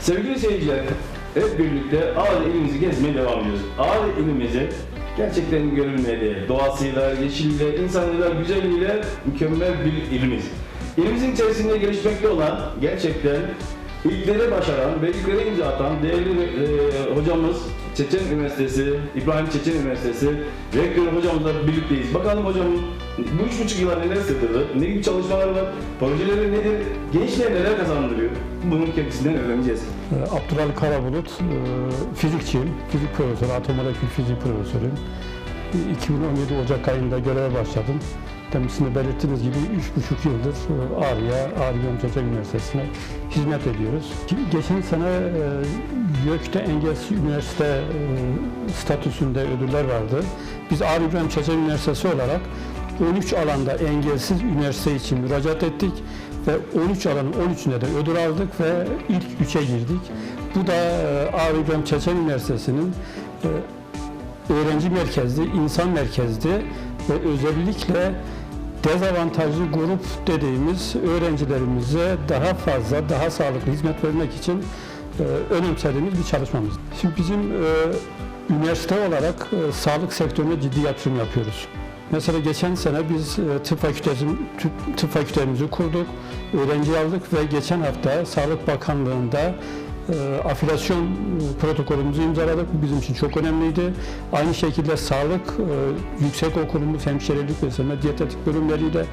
Sevgili seyirciler, hep birlikte Ağrı ilimizi gezmeye devam ediyoruz. Ağrı ilimizi gerçekten görülmeye. Doğasıyla, yeşiliyle, insanıyla, güzelliğiyle mükemmel bir ilimiz. İlimizin içerisinde gelişmekte olan gerçekten ilklere başaran ve ilklere imza atan değerli e, hocamız Çeçen Üniversitesi, İbrahim Çeçen Üniversitesi rektörü hocamızla birlikteyiz. Bakalım hocam bu üç buçuk yıllar neler sığdırdı, ne gibi çalışmalar var, projeleri nedir, gençler neler kazandırıyor? Bunun kendisinden öğreneceğiz. Ee, Abdurrahman Karabulut, e, fizikçiyim, fizik profesörü, atomolekül fizik profesörüyüm. 2017 Ocak ayında göreve başladım. Demin sizin de belirttiğiniz gibi 3,5 yıldır e, Ağrı'ya, Ağrı Yoncaca Üniversitesi'ne hizmet ediyoruz. Geçen sene e, YÖK'te engelsiz üniversite statüsünde ödüller vardı. Biz Ağrı İbrahim Çeçen Üniversitesi olarak 13 alanda engelsiz üniversite için müracaat ettik ve 13 alanın 13'ünde de ödül aldık ve ilk 3'e girdik. Bu da e, Ağrı İbrahim Çeçen Üniversitesi'nin e, öğrenci merkezli, insan merkezli ve özellikle dezavantajlı grup dediğimiz öğrencilerimize daha fazla, daha sağlıklı hizmet vermek için e, önemsediğimiz bir çalışmamız. Şimdi bizim üniversite olarak sağlık sektörüne ciddi yatırım yapıyoruz. Mesela geçen sene biz e, tıp, fakültesi, tıp, fakültemizi kurduk, öğrenci aldık ve geçen hafta Sağlık Bakanlığı'nda e, afilasyon e, protokolümüzü imzaladık. Bu bizim için çok önemliydi. Aynı şekilde sağlık yüksek okulumuz hemşirelik ve diyetetik bölümleriyle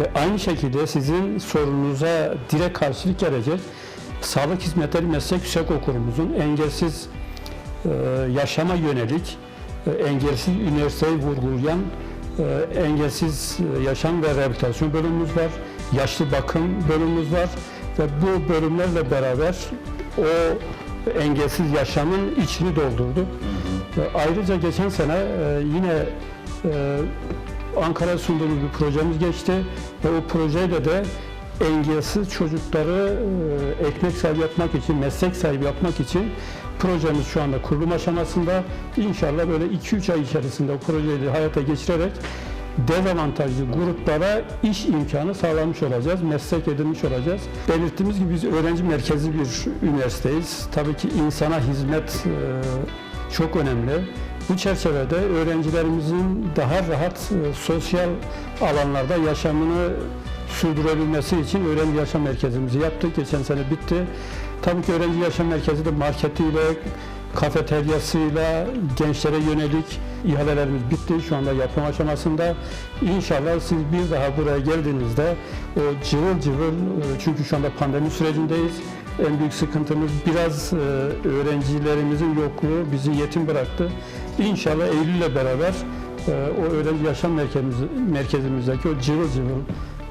ve aynı şekilde sizin sorunuza direkt karşılık gelecek Sağlık Hizmetleri Meslek Yüksek Okulumuzun engelsiz yaşama yönelik engelsiz üniversiteyi vurgulayan engelsiz e, yaşam ve rehabilitasyon bölümümüz var. Yaşlı bakım bölümümüz var ve bu bölümlerle beraber o engelsiz yaşamın içini doldurduk. E, Ayrıca geçen sene e, yine e, Ankara'ya sunduğumuz bir projemiz geçti ve o projeyle de engelsiz çocukları ekmek sahibi yapmak için, meslek sahibi yapmak için projemiz şu anda kurulum aşamasında. İnşallah böyle 2-3 ay içerisinde o projeyi de hayata geçirerek dezavantajlı gruplara iş imkanı sağlamış olacağız, meslek edinmiş olacağız. Belirttiğimiz gibi biz öğrenci merkezli bir üniversiteyiz. Tabii ki insana hizmet e, çok önemli. Bu çerçevede öğrencilerimizin daha rahat e, sosyal alanlarda yaşamını sürdürebilmesi için öğrenci yaşam merkezimizi yaptık. Geçen sene bitti. Tabii ki öğrenci yaşam merkezi de marketiyle, kafeteryasıyla gençlere yönelik ihalelerimiz bitti. Şu anda yapım aşamasında. İnşallah siz bir daha buraya geldiğinizde o cıvıl cıvıl e, çünkü şu anda pandemi sürecindeyiz. En büyük sıkıntımız biraz e, öğrencilerimizin yokluğu bizi yetim bıraktı. İnşallah Eylül'le beraber e, o öğrenci yaşam merkezimiz, merkezimizdeki o cıvıl cıvıl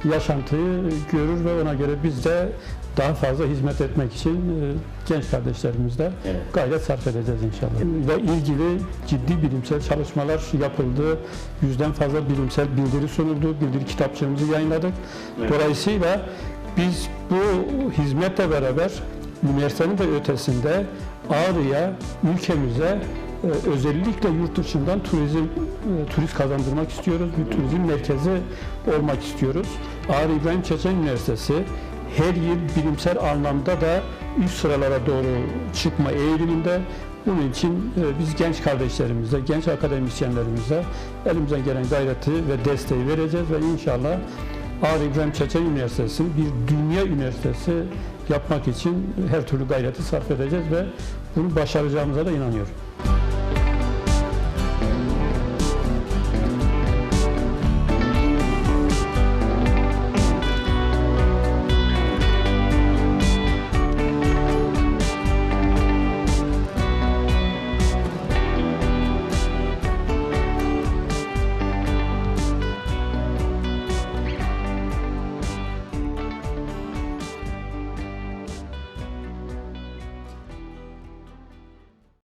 yaşantıyı görür ve ona göre biz de daha fazla hizmet etmek için e, genç kardeşlerimizle Evet. gayret sarf edeceğiz inşallah. Ve ilgili ciddi bilimsel çalışmalar yapıldı. Yüzden fazla bilimsel bildiri sunuldu. Bildiri kitapçığımızı yayınladık. Evet. Dolayısıyla biz bu hizmetle beraber üniversitenin de ötesinde Ağrı'ya, ülkemize e, özellikle yurt dışından turizm turist kazandırmak istiyoruz. Bir turizm merkezi olmak istiyoruz. Ağrı İbrahim Çeçen Üniversitesi her yıl bilimsel anlamda da üst sıralara doğru çıkma eğiliminde. Bunun için e, biz genç kardeşlerimize, genç akademisyenlerimize elimizden gelen gayreti ve desteği vereceğiz ve inşallah Ağrı İbrahim Çeçen Üniversitesi'ni bir dünya üniversitesi yapmak için her türlü gayreti sarf edeceğiz ve bunu başaracağımıza da inanıyorum.